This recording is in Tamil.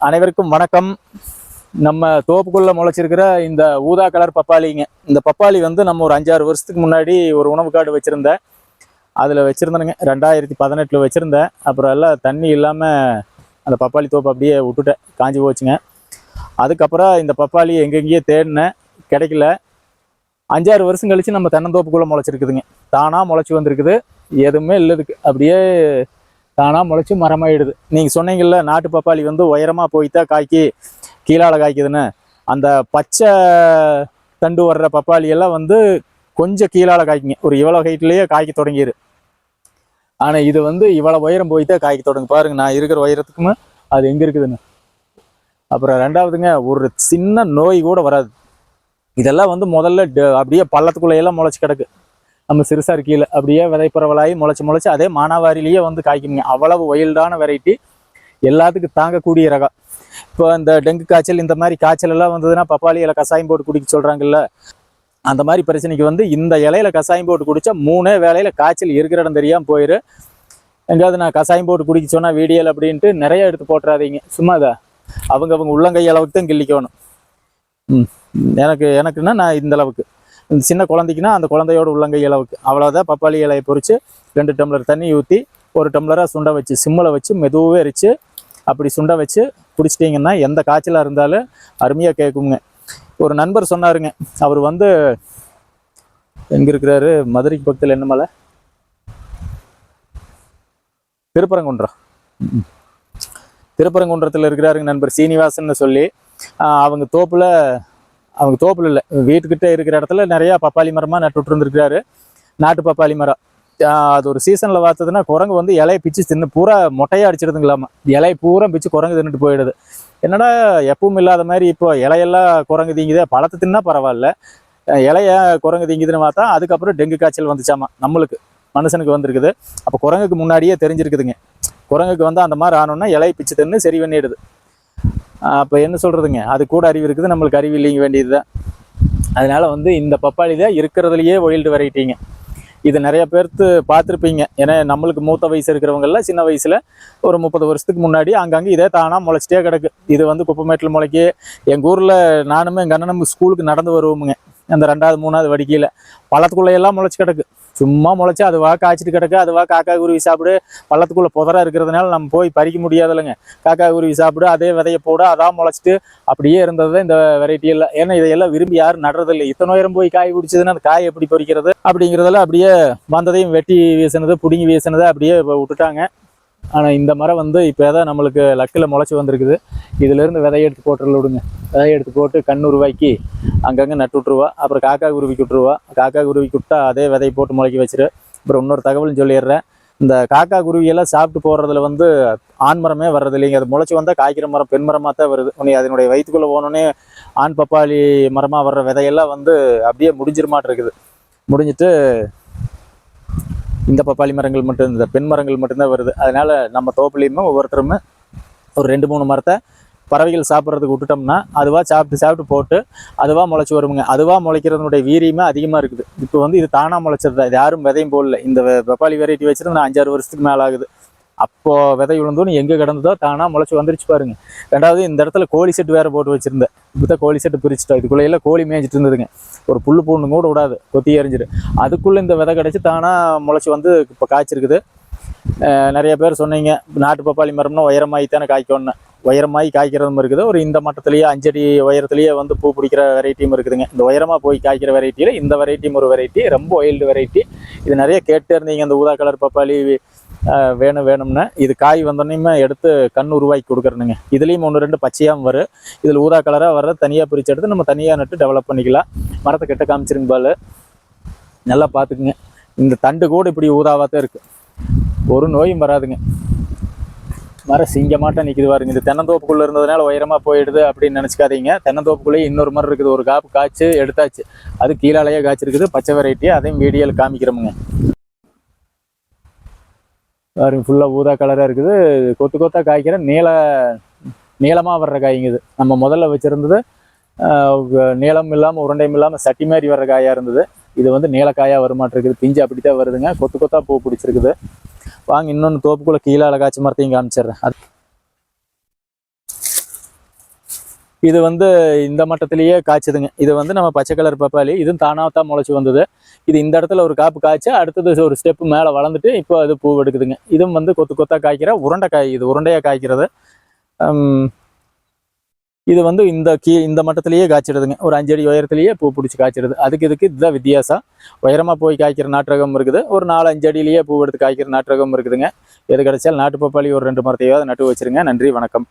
அனைவருக்கும் வணக்கம். நம்ம தோப்புக்குள்ள முளைச்சிருக்கிற இந்த ஊதா கலர் பப்பாளிங்க. இந்த பப்பாளி வந்து நம்ம ஒரு அஞ்சாறு வருஷத்துக்கு முன்னாடி ஒரு உணவு காடு வச்சுருந்தேன். அதில் வச்சுருந்தேனுங்க. ரெண்டாயிரத்தி பதினெட்டில் வச்சுருந்தேன். அப்புறம் எல்லாம் தண்ணி இல்லாமல் அந்த பப்பாளி தோப்பு அப்படியே விட்டுட்டேன். காஞ்சி போச்சுங்க. அதுக்கப்புறம் இந்த பப்பாளி எங்கெங்கேயோ தேடினேன். கிடைக்கல. அஞ்சாறு வருஷம் கழிச்சு நம்ம தென்னந்தோப்புக்குள்ளே முளைச்சிருக்குதுங்க. தானாக முளைச்சி வந்திருக்குது. எதுவுமே இல்லதுக்கு. அப்படியே தானாக முளைச்சி மரமாயிடுது. நீங்கள் சொன்னீங்கல்ல நாட்டு பப்பாளி வந்து உயரமாக போய்த்தா காய்க்கி கீழால் காய்க்குதுன்னு. அந்த பச்சை தண்டு வர்ற பப்பாளி எல்லாம் வந்து கொஞ்சம் கீழால் காய்க்குங்க. ஒரு இவ்வளோ ஹைட்லேயே காய்க்க தொடங்கிடு ஆனால் இது வந்து இவ்வளோ உயரம் போய்த்தா காய்க்க தொடங்கு. பாருங்க நான் இருக்கிற உயரத்துக்குமே அது எங்கே இருக்குதுன்னு. அப்புறம் ரெண்டாவதுங்க ஒரு சின்ன நோய் கூட வராது. இதெல்லாம் வந்து முதல்ல ட- அப்படியே பள்ளத்துக்குள்ள எல்லாம் முளைச்சி கிடக்கு. நம்ம சிறுசார் கீழே அப்படியே விதைப்பரவலாகி முளைச்சி முளைச்சி அதே மானாவாரிலேயே வந்து காய்க்குங்க அவ்வளவு ஒயில்டான வெரைட்டி எல்லாத்துக்கும் தாங்கக்கூடிய ரகம். இப்போ இந்த டெங்கு காய்ச்சல் இந்த மாதிரி காய்ச்சல் எல்லாம் வந்ததுன்னா பப்பாளி இலை கசாயம் போட்டு குடிக்க சொல்றாங்கல்ல. அந்த மாதிரி பிரச்சனைக்கு வந்து இந்த இலையில கசாயம் போட்டு குடிச்சா மூணே வேலையில காய்ச்சல் இருக்கிற இடம் தெரியாம போயிரு. எங்காவது நான் கசாயம் போட்டு குடிக்க சொன்னா வீடியோல அப்படின்ட்டு நிறைய எடுத்து போட்டுறாதீங்க. சும்மா இதை. அவங்க அவங்க உள்ளங்கை அளவுக்கு தான் கிள்ளிக்கணும். ம். எனக்கு எனக்குன்னா நான் இந்த அளவுக்கு. சின்ன குழந்தைக்குன்னா அந்த குழந்தையோட உள்ளங்கை இலவுக்கு அவ்வளோதான் பப்பாளி இலையை பொறிச்சு ரெண்டு டம்ளர் தண்ணி ஊற்றி ஒரு டம்ளராக சுண்ட வச்சு சிம்மில் வச்சு மெதுவாக எரிச்சு அப்படி சுண்ட வச்சு குடிச்சிட்டிங்கன்னா எந்த காய்ச்சலாக இருந்தாலும் அருமையாக கேட்குங்க ஒரு நண்பர் சொன்னாருங்க. அவர் வந்து எங்கே இருக்கிறாரு? மதுரைக்கு பக்கத்தில் என்ன மலை? திருப்பரங்குன்றம். திருப்பரங்குன்றத்தில் இருக்கிறாருங்க நண்பர் சீனிவாசன் சொல்லி. அவங்க தோப்பில் அவங்க தோப்புல இல்லை. வீட்டுக்கிட்ட இருக்கிற இடத்துல நிறையா பப்பாளி மரமாக நட்டு இருந்திருக்கிறாரு. நாட்டு பப்பாளி மரம். அது ஒரு சீசனில் பார்த்ததுன்னா குரங்கு வந்து இலையை பிச்சு தின்னு பூரா மொட்டையாக அடிச்சிடுதுங்களாமா. இலையை பூரா பிச்சு குரங்கு தின்னுட்டு போயிடுது. என்னடா எப்பவும் இல்லாத மாதிரி இப்போ இலையெல்லாம் குரங்கு தீங்குதே பழத்தை தின்னா பரவாயில்ல. இலைய குரங்கு தீங்குதுன்னு பார்த்தா அதுக்கப்புறம் டெங்கு காய்ச்சல் வந்துச்சாமா நம்மளுக்கு மனுஷனுக்கு வந்திருக்குது. அப்போ குரங்குக்கு முன்னாடியே தெரிஞ்சிருக்குதுங்க. குரங்குக்கு வந்து அந்த மாதிரி ஆனோன்னா இலையை பிச்சு தின்னு சரி பண்ணிடுது. அப்போ என்ன சொல்கிறதுங்க அது கூட அறிவு இருக்குது நம்மளுக்கு அறிவு இல்லைங்க வேண்டியது தான் அதனால் வந்து இந்த பப்பாளி தான் இருக்கிறதுலையே ஒயில்டு வெரைட்டிங்க இது நிறைய பேர்த்து பார்த்துருப்பீங்க. ஏன்னா நம்மளுக்கு மூத்த வயசு இருக்கிறவங்கெல்லாம் சின்ன வயசில் ஒரு முப்பது வருஷத்துக்கு முன்னாடி அங்கங்கே இதே தானாக முளைச்சிட்டே கிடக்கு. இது வந்து குப்பமேட்டில் முளைக்கி. எங்கள் ஊரில் நானுமே எங்கள் அண்ணனும் ஸ்கூலுக்கு நடந்து வருவோமுங்க. அந்த ரெண்டாவது மூணாவது வடிக்கையில். பழத்துக்குள்ளையெல்லாம் முளைச்சி கிடக்கு. சும்மா முளைச்சி அதுவா காய்ச்சிட்டு கிடக்கு அதுவா காக்கா குருவி சாப்பிடு. பள்ளத்துக்குள்ளே புதராக இருக்கிறதுனால நம்ம போய் பறிக்க முடியாதுல்லங்க. காக்கா குருவி சாப்பிடு அதே விதையை போட அதான் முளைச்சிட்டு அப்படியே இருந்தது தான் இந்த வெரைட்டி எல்லாம். ஏன்னா இதையெல்லாம் விரும்பி யாரும் நடுறதில்லை. இத்தனை உயரம் போய் காய் பிடிச்சதுன்னா அந்த காய் எப்படி பறிக்கிறது அப்படிங்கிறதெல்லாம் அப்படியே வந்ததையும் வெட்டி வீசினது பிடுங்கி வீசினதை அப்படியே விட்டுட்டாங்க. ஆனால் இந்த மரம் வந்து இப்போ தான் நம்மளுக்கு லக்கில் முளைச்சி வந்திருக்குது. இதுலேருந்து விதைய எடுத்து போட்டுறல விடுங்க. விதைய எடுத்து போட்டு கண்ணுருவாக்கி அங்கங்கே நட்டு விட்ருவா அப்புறம் காக்கா குருவிக்கு விட்ருவா காக்கா குருவிக்கு விட்டா அதே விதையை போட்டு முளைக்க வச்சிரு. அப்புறம் இன்னொரு தகவலும் சொல்லிடுறேன். இந்த காக்கா குருவியெல்லாம் சாப்பிட்டு போடுறதுல வந்து ஆண் மரமே வர்றது இல்லைங்க. அது முளைச்சி வந்தால் காய்க்கிற மரம் பெண் மரமாக தான் வருது. உன்னை அதனுடைய வயிற்றுக்குள்ளே போனோடனே ஆண் பப்பாளி மரமாக வர்ற விதையெல்லாம் வந்து அப்படியே முடிஞ்சிருமாட்டிருக்குது. முடிஞ்சிட்டு இந்த பப்பாளி மரங்கள் மட்டும் இந்த பெண் மரங்கள் மட்டும்தான் வருது. அதனால் நம்ம தோப்புலையுமே ஒவ்வொருத்தருமே ஒரு ரெண்டு மூணு மரத்தை பறவைகள் சாப்பிட்றதுக்கு விட்டுட்டோம்னா அதுவாக சாப்பிட்டு சாப்பிட்டு போட்டு அதுவாக முளைச்சி வருமுங்க. அதுவாக முளைக்கிறதுனுடைய வீரியமே அதிகமாக இருக்குது. இப்போ வந்து இது தானாக முளைச்சது தான் இது யாரும் விதையும் போடல. இந்த பப்பாளி வெரைட்டி வச்சிருந்து நான் அஞ்சாறு வருஷத்துக்கு மேலே ஆகுது. அப்போ விதை விழுந்தோன்னு எங்கே கிடந்ததோ தானாக முளைச்சி வந்துருச்சு பாருங்க. ரெண்டாவது இந்த இடத்துல கோழி செட்டு வேற போட்டு வச்சிருந்தேன். இப்போ கோழி செட்டு பிரிச்சுட்டோம். இதுக்குள்ளே எல்லாம் கோழி மேய்ஞ்சிட்டு இருந்ததுங்க. ஒரு புல் பூண்டு கூட விடாது. கொத்தி எறிஞ்சிரு அதுக்குள்ளே இந்த விதை கிடச்சி தானாக முளைச்சி வந்து இப்போ காய்ச்சிருக்குது. நிறைய பேர் சொன்னீங்க நாட்டு பப்பாளி மரம்னா உயரமாகி தானே காய்க்கணும்னு உயரமாகி காய்க்கிறதும் இருக்குது. ஒரு இந்த மட்டத்திலேயே அஞ்சடி உயரத்துலேயே வந்து பூ பிடிக்கிற வெரைட்டியும் இருக்குதுங்க. இந்த உயரமாக போய் காய்க்கிற வெரைட்டியில் இந்த வெரைட்டியும் ஒரு வெரைட்டி ரொம்ப ஒயில்டு வெரைட்டி இது நிறைய கேட்டு இருந்தீங்க இந்த ஊதா கலர் பப்பாளி வேணும் வேணும்னு. இது காய் வந்தோடனே எடுத்து கண் உருவாக்கி கொடுக்குறனுங்க. இதுலேயும் ஒன்று ரெண்டு பச்சையாகவும் வரும் இதில் ஊதா கலராக வர்ற தனியாக பிரித்து எடுத்து நம்ம தனியாக நட்டு டெவலப் பண்ணிக்கலாம். மரத்தை கிட்ட காமிச்சிருங்க பால். நல்லா பார்த்துக்குங்க. இந்த தண்டு கூட இப்படி ஊதாவாக தான் இருக்குது ஒரு நோயும் வராதுங்க. மரம் சிங்கமாட்டம் நிற்கிது பாருங்க. இந்த தென்னந்தோப்புக்குள்ளே இருந்ததுனால உயரமாக போயிடுது அப்படின்னு நினச்சிக்காதீங்க. தென்னந்தோப்புக்குள்ளேயே இன்னொரு மரம் இருக்குது. ஒரு காப்பு காய்ச்சி எடுத்தாச்சு. அது கீழாலேயே காய்ச்சிருக்குது. பச்சை வெரைட்டி அதையும் வீடியோவில் காமிக்கிறோமுங்க. பாருங்க ஃபுல்லாக ஊதா கலராக இருக்குது. கொத்து கொத்தா காய்க்கிற நீள நீளமாக வர்ற காய்ங்க இது. நம்ம முதல்ல வச்சுருந்தது நீளம் இல்லாமல் உருண்டையும் இல்லாமல் சட்டி மாதிரி வர்ற காயாக இருந்தது. இது வந்து நீளக்காயாக வருமாட்டிருக்குது பிஞ்சு அப்படி தான் வருதுங்க. கொத்து கொத்தா பூ பிடிச்சிருக்குது. வாங்க இன்னொன்று தோப்புக்குள்ளே கீழே காய்ச்சி மரத்தையும் காமிச்சிடுறேன். அது இது வந்து இந்த மட்டத்திலேயே காய்ச்சதுங்க. இது வந்து நம்ம பச்சை கலர் பப்பாளி. இதுவும் தானாக தான் முளைச்சி வந்தது. இது இந்த இடத்துல ஒரு காப்பு காய்ச்சி அடுத்தது ஒரு ஸ்டெப்பு மேலே வளர்ந்துட்டு இப்போ அது பூ எடுக்குதுங்க. இதுவும் வந்து கொத்து கொத்தாக காய்க்கிற உருண்டை காய் இது உருண்டையாக காய்க்கிறது. ஹம், இது வந்து இந்த கீ இந்த மட்டத்திலேயே காய்ச்சிடுதுங்க. ஒரு அஞ்சடி உயரத்திலேயே பூ பிடிச்சி காய்ச்சிடுது. அதுக்கு இதுக்கு இதுதான் வித்தியாசம். உயரமாக போய் காய்க்கிற நாட்டு இருக்குது. ஒரு நாலு அஞ்சு அடியிலேயே பூ எடுத்து காய்க்கிற நாட்டு இருக்குதுங்க. எது கிடைச்சாலும் நாட்டு பப்பாளி ஒரு ரெண்டு மரத்தையாவது நட்டு வச்சிருங்க. நன்றி வணக்கம்.